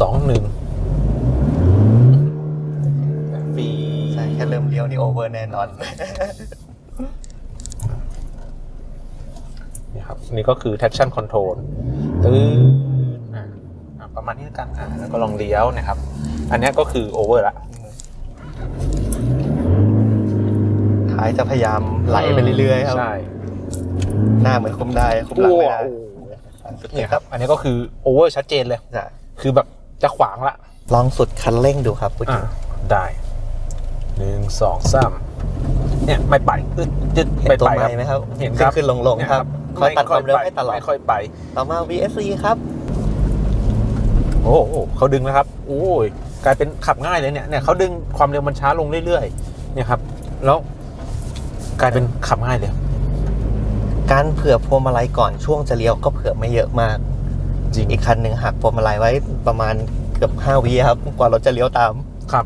สองหนึ่งปีใช่แค่เริ่มเลี้ยวนี่โอเวอร์แน่นอน นี่ครับนี่ก็คือ traction control ตื้ออะอะประมาณนี้แล้วกันอะแล้วก็ลองเลี้ยวนะครับ อันเนี้ยก็คือ over ละ ท้ายจะพยายามไหลไปเรื่อยๆครับ ใช่หน้าเหมือนคุมได้คุมหลังไม่ได้สุดเนี่นี่ยคครัรับบอันนี้ก็คือ over ชัดเจนเลย ใช่ คือแบบ จะขวางละ ลองสุดคันเร่งดูครับพูดอะถึงได้หนึ่งสองสามเนี่ยไม่ไปอึดยึดเห็นไม่ตัวไปไม้ไหมครับ เห็นครับขึ้นๆลงๆครับคอยตัดความเร็วให้ตลอดไม่ค่อยไป ต่อมา VSC ครับ โอ้โหเขาดึงนะครับ โอ้ยกลายเป็นขับง่ายเลยเนี่ยเนี่ยเขาดึงความเร็วมันช้าลงเรื่อยๆ เนี่ยครับ แล้วกลายเป็นขับง่ายเลย การเผื่อพวงมาลัยก่อนช่วงจะเลี้ยวก็เผื่อไม่เยอะมาก จริงอีกคันหนึ่งหักพวงมาลัยไว้ประมาณเกือบห้าวิครับ กว่ารถจะเลี้ยวตาม ครับ